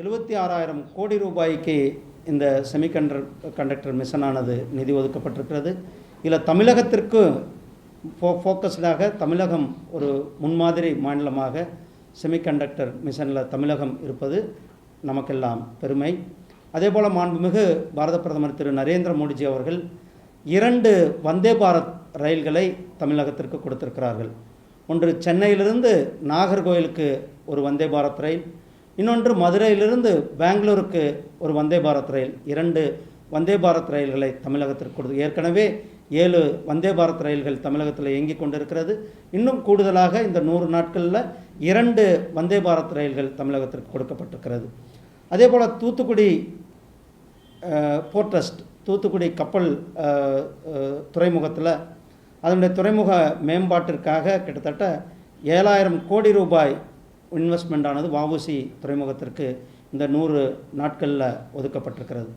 எழுபத்தி ஆறாயிரம் கோடி ரூபாய்க்கு இந்த செமிகண்டர் கண்டக்டர் மிஷனானது நிதி ஒதுக்கப்பட்டிருக்கிறது. இதில் தமிழகத்திற்கு ஃபோ ஃபோக்கஸ்டாக தமிழகம் ஒரு முன்மாதிரி மாநிலமாக செமிகண்டக்டர் மிஷனில் தமிழகம் இருப்பது நமக்கெல்லாம் பெருமை. அதேபோல் மாண்புமிகு பாரத பிரதமர் திரு நரேந்திர மோடிஜி அவர்கள் இரண்டு வந்தே பாரத் ரயில்களை தமிழகத்திற்கு கொடுத்திருக்கிறார்கள். ஒன்று சென்னையிலிருந்து நாகர்கோயிலுக்கு ஒரு வந்தே பாரத் ரயில் இன்னொன்று மதுரையிலிருந்து பெங்களூருக்கு ஒரு வந்தே பாரத் ரயில் இரண்டு வந்தே பாரத் ரயில்களை தமிழகத்திற்கு கொடுத்து ஏற்கனவே ஏழு வந்தே பாரத் ரயில்கள் தமிழகத்தில் இயங்கிக் கொண்டிருக்கிறது. இன்னும் கூடுதலாக இந்த நூறு நாட்களில் இரண்டு வந்தே பாரத் ரயில்கள் தமிழகத்திற்கு கொடுக்கப்பட்டிருக்கிறது. அதே போல் தூத்துக்குடி போர்ட்ரஸ்ட் தூத்துக்குடி கப்பல் துறைமுகத்தில் அதனுடைய துறைமுக மேம்பாட்டிற்காக கிட்டத்தட்ட ஏழாயிரம் கோடி ரூபாய் இன்வெஸ்ட்மெண்ட் ஆனது வஉசி துறைமுகத்திற்கு இந்த நூறு நாட்களில் ஒதுக்கப்பட்டிருக்கிறது.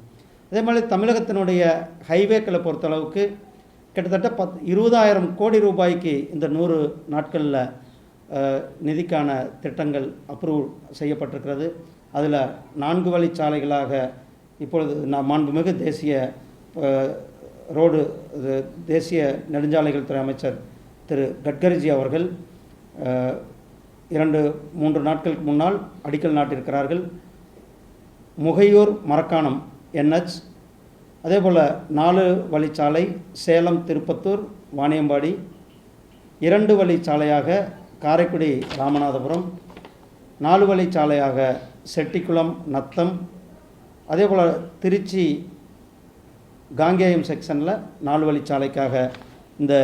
அதே மாதிரி தமிழகத்தினுடைய ஹைவேக்களை பொறுத்தளவுக்கு கிட்டத்தட்ட பத் இருபதாயிரம் கோடி ரூபாய்க்கு இந்த நூறு நாட்களில் நிதிக்கான திட்டங்கள் அப்ரூவ் செய்யப்பட்டிருக்கிறது. அதில் நான்கு வழிச்சாலைகளாக இப்பொழுது நான் மாண்புமிகு தேசிய ரோடு இது தேசிய நெடுஞ்சாலைகள் துறை அமைச்சர் திரு கட்கரிஜி அவர்கள் இரண்டு மூன்று நாட்களுக்கு முன்னால் அடிக்கல் நாட்டிருக்கிறார்கள் முகையூர் மரக்காணம் என்ஹெச் அதே போல் நாலு வழிச்சாலை சேலம் திருப்பத்தூர் வாணியம்பாடி. இரண்டு வழிச்சாலையாக காரைக்குடி ராமநாதபுரம். நாலு வழிச்சாலையாக செட்டிக்குளம் நத்தம். அதே போல் திருச்சி காங்கேயம் செக்ஷனில் நாலு வழிச்சாலைக்காக இந்த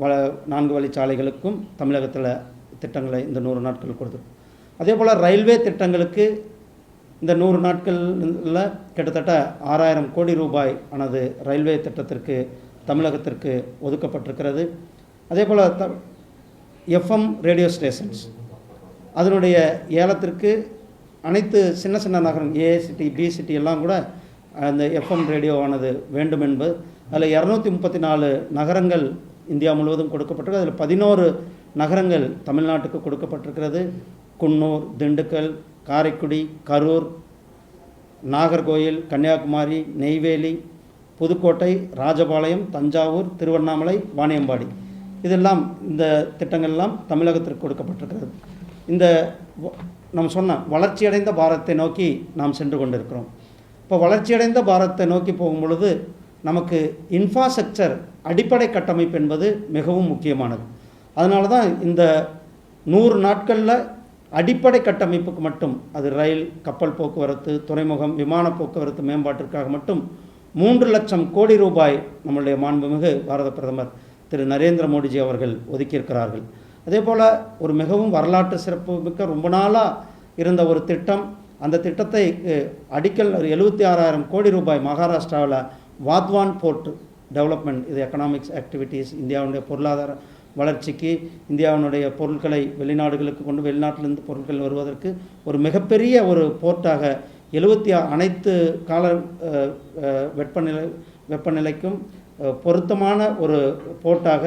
வ நான்கு வழிச்சாலைகளுக்கும் தமிழகத்தில் திட்டங்களை இந்த நூறு நாட்கள் கொடுத்துரும் அதே போல் ரயில்வே திட்டங்களுக்கு இந்த நூறு நாட்களில் கிட்டத்தட்ட ஆறாயிரம் கோடி ரூபாய் ஆனது ரயில்வே திட்டத்திற்கு தமிழகத்திற்கு ஒதுக்கப்பட்டிருக்கிறது. அதே போல் த எஃப்எம் ரேடியோ ஸ்டேஷன்ஸ். அதனுடைய ஏலத்திற்கு அனைத்து சின்ன சின்ன நகரம் ஏ சிட்டி பி சிட்டி எல்லாம் கூட அந்த எஃப்எம் ரேடியோவானது வேண்டும் என்பது. அதில் இரநூத்தி முப்பத்தி நாலு நகரங்கள் இந்தியா முழுவதும் கொடுக்கப்பட்டிருக்கு. அதில் பதினோரு நகரங்கள் தமிழ்நாட்டுக்கு கொடுக்கப்பட்டிருக்கிறது. குன்னூர் திண்டுக்கல் காரைக்குடி கரூர் நாகர்கோயில் கன்னியாகுமரி நெய்வேலி புதுக்கோட்டை ராஜபாளையம் தஞ்சாவூர் திருவண்ணாமலை வாணியம்பாடி. இதெல்லாம் இந்த திட்டங்கள்லாம் தமிழகத்திற்கு கொடுக்கப்பட்டிருக்கிறது. இந்த நம்ம சொன்ன வளர்ச்சியடைந்த பாரத்தை நோக்கி நாம் சென்று கொண்டிருக்கிறோம். இப்போ வளர்ச்சியடைந்த பாரத்தை நோக்கி போகும் பொழுது நமக்கு இன்ஃப்ராஸ்ட்ரக்சர் அடிப்படை கட்டமைப்பு என்பது மிகவும் முக்கியமானது. அதனால தான் இந்த நூறு நாட்களில் அடிப்படை கட்டமைப்புக்கு மட்டும் அது ரயில் கப்பல் போக்குவரத்து துறைமுகம் விமான போக்குவரத்து மேம்பாட்டிற்காக மட்டும் மூன்று லட்சம் கோடி ரூபாய் நம்முடைய மாண்புமிகு பாரத பிரதமர் திரு நரேந்திர மோடிஜி அவர்கள் ஒதுக்கியிருக்கிறார்கள். அதே போல் ஒரு மிகவும் வரலாற்று சிறப்பு மிக்க ரொம்ப நாளாக இருந்த ஒரு திட்டம் அந்த திட்டத்தை அடிக்கல் ஒரு எழுபத்தி ஆறாயிரம் கோடி ரூபாய் மகாராஷ்டிராவில் வாத்வான் போர்ட் டெவலப்மெண்ட் இது எக்கனாமிக்ஸ் ஆக்டிவிட்டீஸ் இந்தியாவுடைய பொருளாதார வளர்ச்சிக்கு இந்தியாவினுடைய பொருட்களை வெளிநாடுகளுக்கு கொண்டு வெளிநாட்டிலிருந்து பொருட்கள் வருவதற்கு ஒரு மிகப்பெரிய ஒரு போர்ட்டாக எழுபத்தி அனைத்து கால வெப்பநிலை வெப்பநிலைக்கும் பொருத்தமான ஒரு போர்ட்டாக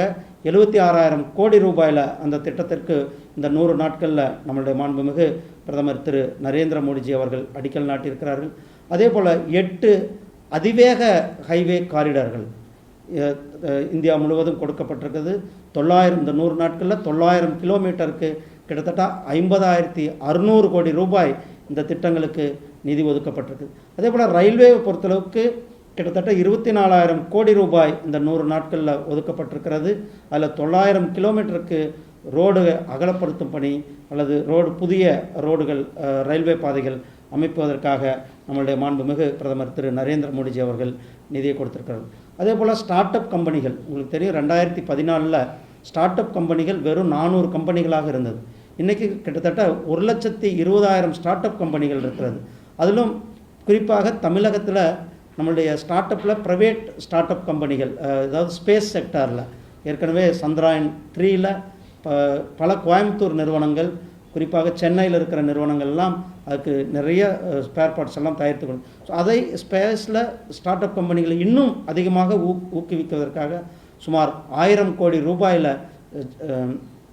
எழுபத்தி ஆறாயிரம் கோடி ரூபாயில் அந்த திட்டத்திற்கு இந்த நூறு நாட்களில் நம்மளுடைய மாண்புமிகு பிரதமர் திரு நரேந்திர மோடிஜி அவர்கள் அடிக்கல் நாட்டியிருக்கிறார்கள். அதே போல் எட்டு அதிவேக ஹைவே காரிடார்கள். இந்தியா முழுவதும் கொடுக்கப்பட்டிருக்குது. தொள்ளாயிரம் இந்த நூறு நாட்களில் தொள்ளாயிரம் கிலோமீட்டருக்கு கிட்டத்தட்ட ஐம்பதாயிரத்தி அறுநூறு கோடி ரூபாய் இந்த திட்டங்களுக்கு நிதி ஒதுக்கப்பட்டிருக்குது அதே போல் ரயில்வேவை பொறுத்தளவுக்கு கிட்டத்தட்ட இருபத்தி நாலாயிரம் கோடி ரூபாய் இந்த நூறு நாட்களில் ஒதுக்கப்பட்டிருக்கிறது. அதில் தொள்ளாயிரம் கிலோமீட்டருக்கு ரோடு அகலப்படுத்தும் பணி அல்லது ரோடு புதிய ரோடுகள் ரயில்வே பாதைகள் அமைப்பதற்காக நம்மளுடைய மாண்புமிகு பிரதமர் திரு நரேந்திர மோடிஜி அவர்கள் நிதியை கொடுத்திருக்கிறார். அதே போல் ஸ்டார்ட் அப் கம்பெனிகள் உங்களுக்கு தெரியும் ரெண்டாயிரத்தி பதினாலில் ஸ்டார்ட் அப் கம்பெனிகள் வெறும் நானூறு கம்பெனிகளாக இருந்தது. இன்றைக்கி கிட்டத்தட்ட ஒரு லட்சத்தி இருபதாயிரம் ஸ்டார்ட் அப் கம்பெனிகள் இருக்கிறது. அதிலும் குறிப்பாக தமிழகத்தில் நம்மளுடைய ஸ்டார்ட் அப்பில் ப்ரைவேட் ஸ்டார்ட் அப் கம்பெனிகள் அதாவது ஸ்பேஸ் செக்டாரில் ஏற்கனவே சந்திராயன் த்ரீயில் பல கோயம்புத்தூர் நிறுவனங்கள் குறிப்பாக சென்னையில் இருக்கிற நிறுவனங்கள்லாம் அதுக்கு நிறைய ஸ்பேர் பார்ட்ஸ் எல்லாம் தயாரித்து கொண்டு ஸோ அதை ஸ்பேஸில் ஸ்டார்ட் அப் கம்பெனிகளை இன்னும் அதிகமாக ஊக் ஊக்குவிப்பதற்காக சுமார் ஆயிரம் கோடி ரூபாயில்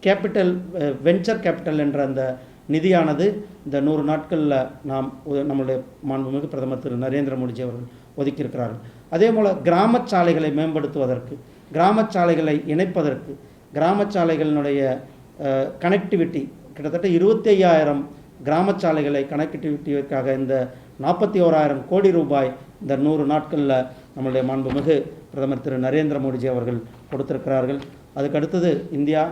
கேபிட்டல் வெஞ்சர் கேபிட்டல் என்ற அந்த நிதியானது இந்த நூறு நாட்களில் நாம் நம்மளுடைய மாண்புமிகு பிரதமர் திரு. நரேந்திர மோடிஜி அவர்கள் ஒதுக்கியிருக்கிறார்கள். அதே போல் கிராம சாலைகளை மேம்படுத்துவதற்கு கிராம சாலைகளை இணைப்பதற்கு கிராம சாலைகளினுடைய கனெக்டிவிட்டி கிட்டத்தட்ட இருபத்தி ஐயாயிரம் கிராமச்சாலைகளை சாலைகளை இந்த நாற்பத்தி ஓராயிரம் கோடி ரூபாய் இந்த நூறு நாட்களில் நம்மளுடைய மாண்புமிகு பிரதமர் திரு நரேந்திர மோடிஜி அவர்கள் கொடுத்திருக்கிறார்கள். அதுக்கடுத்தது இந்தியா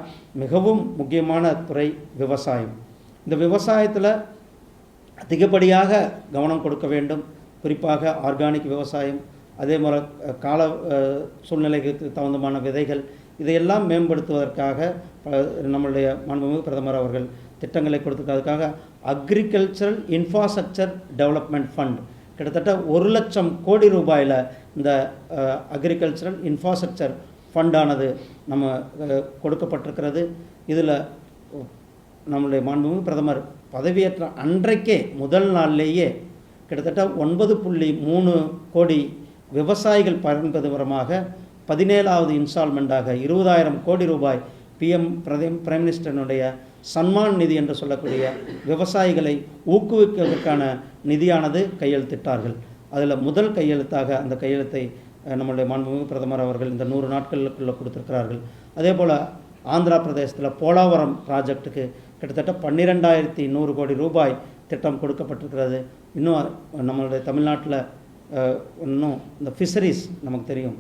மிகவும் முக்கியமான துறை விவசாயம். இந்த விவசாயத்தில் அதிகப்படியாக கவனம் கொடுக்க வேண்டும். குறிப்பாக ஆர்கானிக் விவசாயம் அதே போல் கால சூழ்நிலைக்கு தகுந்தமான விதைகள் இதையெல்லாம் மேம்படுத்துவதற்காக ப- நம்மளுடைய மாண்புமிகு பிரதமர் அவர்கள் திட்டங்களை கொடுத்துருக்கிறதுக்காக அக்ரிகல்ச்சரல் இன்ஃப்ராஸ்ட்ரக்சர் டெவலப்மெண்ட் ஃபண்ட் கிட்டத்தட்ட ஒரு லட்சம் கோடி ரூபாயில் இந்த அக்ரிகல்ச்சரல் இன்ஃப்ராஸ்ட்ரக்சர் ஃபண்டானது நம்ம கொடுக்கப்பட்டிருக்கிறது. இதில் நம்முடைய மாண்புமிகு பிரதமர் பதவியேற்ற அன்றைக்கே முதல் நாள்லேயே கிட்டத்தட்ட ஒன்பது புள்ளி மூணு கோடி விவசாயிகள் பயன்பெறுவரமாக பதினேழாவது இன்ஸ்டால்மெண்ட்டாக இருபதாயிரம் கோடி ரூபாய் பிஎம் பிரதம் பிரைம் மினிஸ்டரினுடைய சன்மான் நிதி என்று சொல்லக்கூடிய விவசாயிகளை ஊக்குவிப்பதற்கான நிதியானது கையெழுத்திட்டார்கள். அதில் முதல் கையெழுத்தாக அந்த கையெழுத்தை நம்மளுடைய நம்முடைய மாண்புமிகு பிரதமர் அவர்கள் இந்த நூறு நாட்களுக்குள்ளே கொடுத்துருக்கிறார்கள். அதே போல் ஆந்திரா பிரதேசத்தில் போலாவரம் ப்ராஜெக்ட்டுக்கு கிட்டத்தட்ட பன்னிரெண்டாயிரத்தி நூறு கோடி ரூபாய் திட்டம் கொடுக்கப்பட்டிருக்கிறது. இன்னும் நம்மளுடைய தமிழ்நாட்டில் இன்னும் இந்த ஃபிஷரிஸ் நமக்கு தெரியும்.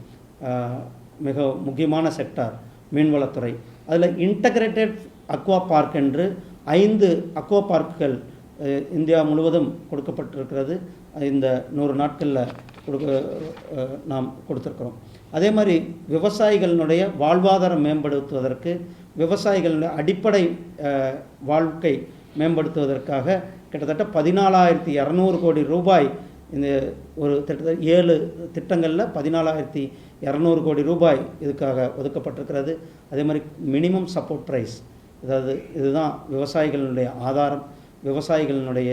மிக முக்கியமான செக்டார் மீன்வளத்துறை. அதில் இன்டகிரேட்டட் அக்வா பார்க் என்று ஐந்து அக்வா பார்க்குகள் இந்தியா முழுவதும் கொடுக்கப்பட்டிருக்கிறது. இந்த நூறு நாட்களில் கொடுக்க நாம் கொடுத்துருக்குறோம். அதே மாதிரி விவசாயிகளினுடைய வாழ்வாதாரம் மேம்படுத்துவதற்கு விவசாயிகளுடைய அடிப்படை வாழ்க்கை மேம்படுத்துவதற்காக கிட்டத்தட்ட பதினாலாயிரத்தி இரநூறு கோடி ரூபாய் இந்த ஒரு திட்டத்தட்ட ஏழு திட்டங்களில் பதினாலாயிரத்தி இரநூறு கோடி ரூபாய் இதுக்காக ஒதுக்கப்பட்டிருக்கிறது. அதே மாதிரி மினிமம் சப்போர்ட் ப்ரைஸ் அதாவது இதுதான் விவசாயிகளினுடைய ஆதாரம். விவசாயிகளினுடைய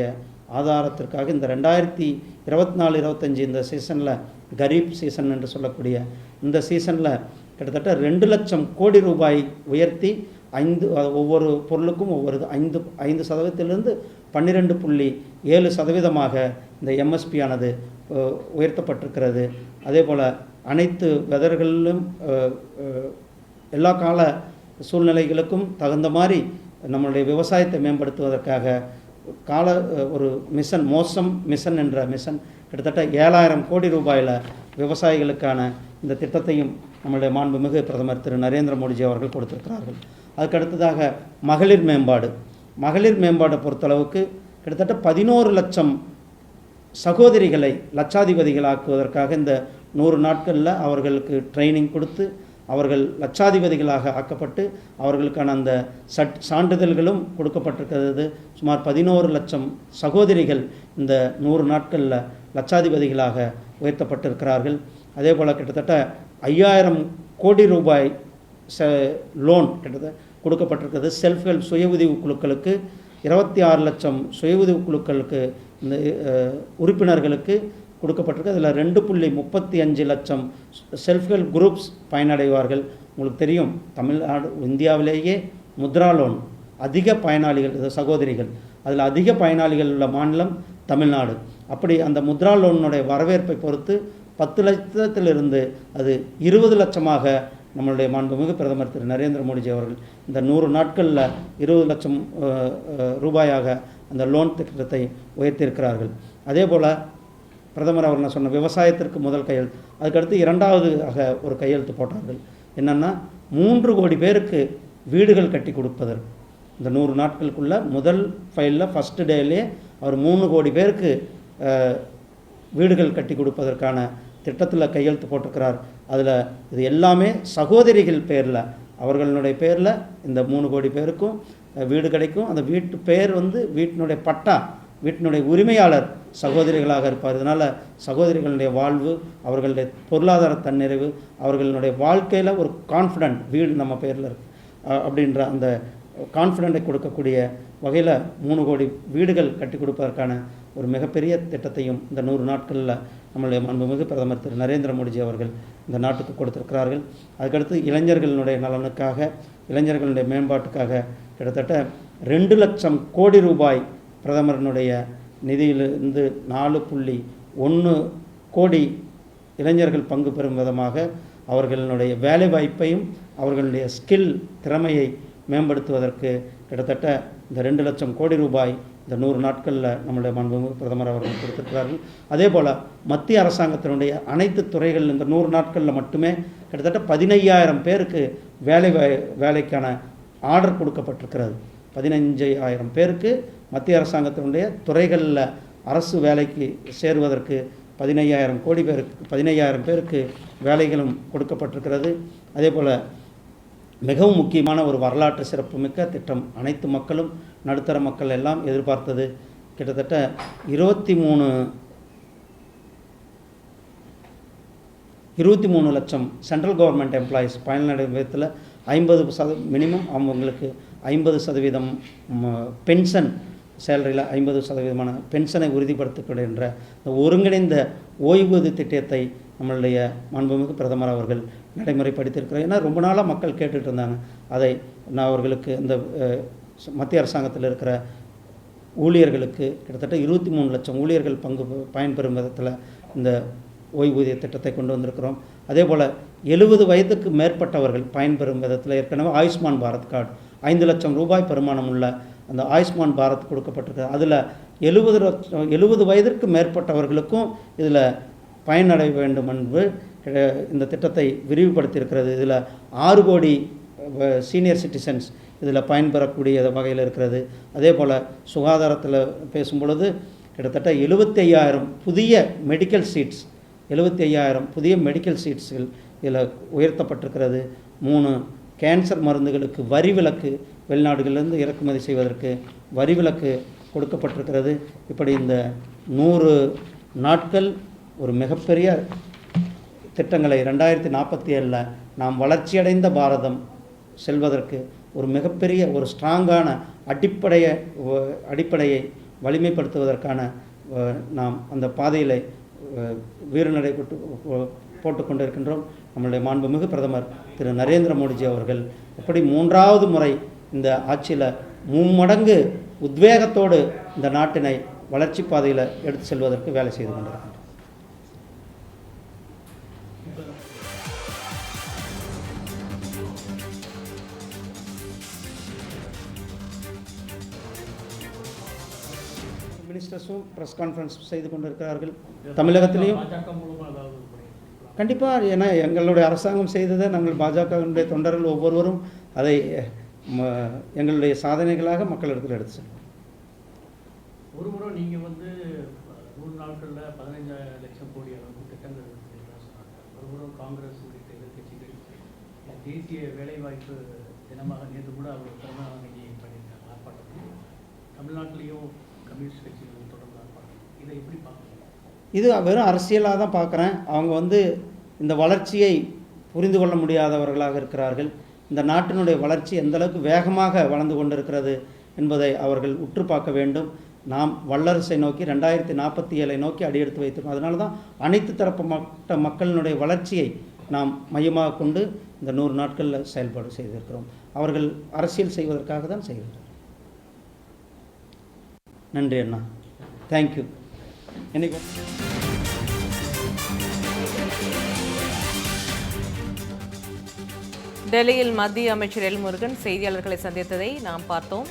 ஆதாரத்திற்காக இந்த ரெண்டாயிரத்தி இருபத்தி நாலு இருபத்தஞ்சி இந்த சீசனில் கரீப் சீசன் என்று சொல்லக்கூடிய இந்த சீசனில் கிட்டத்தட்ட ரெண்டு லட்சம் கோடி ரூபாய் உயர்த்தி ஐந்து ஒவ்வொரு பொருளுக்கும் ஒவ்வொரு ஐந்து ஐந்து சதவீதத்திலிருந்து பன்னிரெண்டு புள்ளி ஏழு சதவீதமாக இந்த எம்எஸ்பியானது உயர்த்தப்பட்டிருக்கிறது. அதே போல் அனைத்து வெதர்களிலும் எல்லா கால சூழ்நிலைகளுக்கும் தகுந்த மாதிரி நம்மளுடைய விவசாயத்தை மேம்படுத்துவதற்காக கால ஒரு மிஷன் மோசம் மிஷன் என்ற மிஷன் கிட்டத்தட்ட ஏழாயிரம் கோடி ரூபாயில் விவசாயிகளுக்கான இந்த திட்டத்தையும் நம்மளுடைய மாண்புமிகு பிரதமர் திரு. நரேந்திர மோடிஜி அவர்கள் கொடுத்திருக்கிறார்கள். அதுக்கு அடுத்ததாக மகளிர் மேம்பாடு. மகளிர் மேம்பாடை பொறுத்தளவுக்கு கிட்டத்தட்ட பதினோரு லட்சம் சகோதரிகளை லட்சாதிபதிகளாக்குவதற்காக இந்த நூறு நாட்களில் அவர்களுக்கு ட்ரைனிங் கொடுத்து அவர்கள் லட்சாதிபதிகளாக ஆக்கப்பட்டு அவர்களுக்கான அந்த சட் சான்றிதழ்களும் கொடுக்கப்பட்டிருக்கிறது. சுமார் பதினோரு லட்சம் சகோதரிகள் இந்த நூறு நாட்களில் லட்சாதிபதிகளாக உயர்த்தப்பட்டிருக்கிறார்கள். அதே போல் கிட்டத்தட்ட ஐயாயிரம் கோடி ரூபாய் ச லோன் கிட்டத்தட்ட கொடுக்கப்பட்டிருக்கிறது. செல்ஃப் ஹெல்ப் சுய உதவி குழுக்களுக்கு இருபத்தி ஆறு லட்சம் சுய உதவி குழுக்களுக்கு இந்த உறுப்பினர்களுக்கு கொடுக்கப்பட்டிருக்கு. அதில் ரெண்டு புள்ளி முப்பத்தி அஞ்சு லட்சம் செல்ஃப் ஹெல்ப் குரூப்ஸ் பயனடைவார்கள். உங்களுக்கு தெரியும் தமிழ்நாடு இந்தியாவிலேயே முத்ரா லோன் அதிக பயனாளிகள் சகோதரிகள். அதில் அதிக பயனாளிகள் உள்ள மாநிலம் தமிழ்நாடு. அப்படி அந்த முத்ரா லோனுடைய வரவேற்பை பொறுத்து பத்து லட்சத்திலிருந்து அது இருபது லட்சமாக நம்மளுடைய மாண்புமிகு பிரதமர் திரு. நரேந்திர மோடிஜி அவர்கள் இந்த நூறு நாட்களில் இருபது லட்சம் ரூபாயாக அந்த லோன் திட்டத்தை உயர்த்தியிருக்கிறார்கள். அதே போல் பிரதமர் அவர் நான் சொன்ன விவசாயத்திற்கு முதல் கையெழுத்து அதுக்கடுத்து இரண்டாவது ஆக ஒரு கையெழுத்து போட்டார்கள். என்னென்னா மூன்று கோடி பேருக்கு வீடுகள் கட்டி கொடுப்பதற்கு இந்த நூறு நாட்களுக்குள்ளே முதல் ஃபைலில் ஃபஸ்ட்டு டேலே அவர் மூணு கோடி பேருக்கு வீடுகள் கட்டி கொடுப்பதற்கான திட்டத்தில் கையெழுத்து போட்டிருக்கிறார். அதில் இது எல்லாமே சகோதரிகள் பேரில் அவர்களுடைய பேரில் இந்த மூணு கோடி பேருக்கும் வீடு கிடைக்கும். அந்த வீட்டு பெயர் வந்து வீட்டினுடைய பட்டா வீட்டினுடைய உரிமையாளர் சகோதரிகளாக இருப்பார். இதனால் சகோதரிகளுடைய வாழ்வு அவர்களுடைய பொருளாதார தன்னிறைவு அவர்களுடைய வாழ்க்கையில் ஒரு கான்ஃபிடென்ட் வீடு நம்ம பேரில் இருக்கு. அப்படின்ற அந்த கான்ஃபிடென்ட்டை கொடுக்கக்கூடிய வகையில் மூணு கோடி வீடுகள் கட்டி கொடுப்பதற்கான ஒரு மிகப்பெரிய திட்டத்தையும் இந்த நூறு நாட்களில் நம்மளுடைய மாண்புமிகு பிரதமர் திரு நரேந்திர மோடிஜி அவர்கள் இந்த நாட்டுக்கு கொடுத்திருக்கிறார்கள். அதுக்கடுத்து இளைஞர்களுடைய நலனுக்காக இளைஞர்களுடைய மேம்பாட்டுக்காக கிட்டத்தட்ட ரெண்டு லட்சம் கோடி ரூபாய் பிரதமரினுடைய நிதியிலிருந்து நாலு புள்ளி ஒன்று கோடி இளைஞர்கள் பங்கு பெறும் விதமாக அவர்களுடைய வேலைவாய்ப்பையும் அவர்களுடைய ஸ்கில் திறமையை மேம்படுத்துவதற்கு கிட்டத்தட்ட இந்த ரெண்டு லட்சம் கோடி ரூபாய் இந்த நூறு நாட்களில் நம்முடைய மாண்புமிகு பிரதமர் அவர்கள் கொடுத்திருக்கிறார்கள். அதே போல் மத்திய அரசாங்கத்தினுடைய அனைத்து துறைகள் இந்த நூறு நாட்களில் மட்டுமே கிட்டத்தட்ட பதினையாயிரம் பேருக்கு வேலை வாய்- வேலைக்கான ஆர்டர் கொடுக்கப்பட்டிருக்கிறது. பதினஞ்சு ஆயிரம் பேருக்கு மத்திய அரசாங்கத்தினுடைய துறைகளில் அரசு வேலைக்கு சேருவதற்கு பதினையாயிரம் கோடி பேருக்கு பதினையாயிரம் பேருக்கு வேலைகளும் கொடுக்கப்பட்டிருக்கிறது. அதே போல் மிகவும் முக்கியமான ஒரு வரலாற்று சிறப்புமிக்க திட்டம். அனைத்து மக்களும் நடுத்தர மக்கள் எல்லாம் எதிர்பார்த்தது கிட்டத்தட்ட இருபத்தி மூணு இருபத்தி மூணு லட்சம் சென்ட்ரல் கவர்மெண்ட் எம்ப்ளாயீஸ் பயனடையும் விதத்தில் ஐம்பது சத மினிமம் அவங்களுக்கு ஐம்பது சதவீதம் பென்ஷன் சேலரியில் ஐம்பது சதவீதமான பென்ஷனை உறுதிப்படுத்தப்படுகின்ற இந்த ஒருங்கிணைந்த ஓய்வூதிய திட்டத்தை நம்மளுடைய மாண்புமிகு பிரதமர் அவர்கள் நடைமுறைப்படுத்தியிருக்கிறார் ஏன்னா ரொம்ப நாளாக மக்கள் கேட்டுட்டு இருந்தாங்க. அதை நான் அவர்களுக்கு இந்த மத்திய அரசாங்கத்தில் இருக்கிற ஊழியர்களுக்கு கிட்டத்தட்ட இருபத்தி மூணு லட்சம் ஊழியர்கள் பங்கு பயன்பெறும் விதத்தில் இந்த ஓய்வூதிய திட்டத்தை கொண்டு வந்திருக்கிறோம். அதே போல் எழுபது வயதுக்கு மேற்பட்டவர்கள் பயன்பெறும் விதத்தில் ஏற்கனவே ஆயுஷ்மான் பாரத் கார்டு ஐந்து லட்சம் ரூபாய் பெருமானம் உள்ள அந்த ஆயுஷ்மான் பாரத் கொடுக்கப்பட்டிருக்கு. அதில் எழுபது லட்சம் எழுபது வயதிற்கு மேற்பட்டவர்களுக்கும் இதில் பயனடைய வேண்டும் என்று இந்த திட்டத்தை விரிவுபடுத்தியிருக்கிறது. இதில் ஆறு கோடி சீனியர் சிட்டிசன்ஸ் இதில் பயன்பெறக்கூடிய வகையில் இருக்கிறது. அதே போல் சுகாதாரத்தில் பேசும்பொழுது கிட்டத்தட்ட எழுபத்தி ஐயாயிரம் புதிய மெடிக்கல் சீட்ஸ் எழுபத்தி ஐயாயிரம் புதிய மெடிக்கல் சீட்ஸ்கள் இதில் உயர்த்தப்பட்டிருக்கிறது. மூணு கேன்சர் மருந்துகளுக்கு வரி விலக்கு வெளிநாடுகளிலிருந்து இறக்குமதி செய்வதற்கு வரி விலக்கு கொடுக்கப்பட்டிருக்கிறது. இப்படி இந்த நூறு நாட்கள் ஒரு மிகப்பெரிய திட்டங்களை ரெண்டாயிரத்தி நாற்பத்தி ஏழில் நாம் வளர்ச்சியடைந்த பாரதம் செல்வதற்கு ஒரு மிகப்பெரிய ஒரு ஸ்ட்ராங்கான அடிப்படையை அடிப்படையை வலிமைப்படுத்துவதற்கான நாம் அந்த பாதையில் வீரநடை போட்டு கொண்டிருக்கின்றோம். நம்மளுடைய மாண்புமிகு பிரதமர் திரு. நரேந்திர மோடிஜி அவர்கள் எப்படி மூன்றாவது முறை இந்த ஆட்சியில் மும்மடங்கு உத்வேகத்தோடு இந்த நாட்டினை வளர்ச்சி பாதையில் எடுத்து செல்வதற்கு வேலை செய்து கொண்டிருக்கின்றனர் மினிஸ்டர்ஸும் ப்ரெஸ் கான்ஃபரன்ஸ் செய்து கொண்டிருக்கிறார்கள். தமிழகத்திலையும். கண்டிப்பாக ஏன்னா எங்களுடைய அரசாங்கம் செய்ததை நாங்கள் பாஜகவினுடைய தொண்டர்கள் ஒவ்வொருவரும் அதை எங்களுடைய சாதனைகளாக மக்களிடத்தில் எடுத்து செல்வோம் ஒரு முறை நீங்க வந்து நூறு நாட்கள்ல பதினஞ்சாயிரம் லட்சம் கோடி அளவுக்கு திட்டங்கள் ஒரு முறை காங்கிரஸ் உள்ளிட்ட எதிர்க்கட்சிகள் தேசிய வேலைவாய்ப்பு தினமாக நேற்று கூட அவர் பிறந்த பண்ணியிருக்காங்க ஆர்ப்பாட்டம் தமிழ்நாட்டிலையும் கம்யூனிஸ்ட் இதை எப்படி பார்க்கணும்? இது வெறும் அரசியலாக தான் பார்க்குறேன். அவங்க வந்து இந்த வளர்ச்சியை புரிந்து கொள்ள முடியாதவர்களாக இருக்கிறார்கள். இந்த நாட்டினுடைய வளர்ச்சி எந்த அளவுக்கு வேகமாக வளர்ந்து கொண்டிருக்கிறது என்பதை அவர்கள் உற்று பார்க்க வேண்டும். நாம் வல்லரசை நோக்கி ரெண்டாயிரத்தி நாற்பத்தி ஏழை நோக்கி அடியெடுத்து வைத்திருக்கோம். அதனால தான் அனைத்து தரப்பு மட்ட மக்களினுடைய வளர்ச்சியை நாம் மையமாக கொண்டு இந்த நூறு நாட்களில் செயல்பாடு செய்திருக்கிறோம். அவர்கள் அரசியல் செய்வதற்காக தான் செய்கிறார்கள். நன்றி அண்ணா. தேங்க்யூ இன்னைக்கு டெல்லியில் மத்திய அமைச்சர் எல் முருகன் செய்தியாளர்களை சந்தித்ததை நாம் பார்த்தோம்.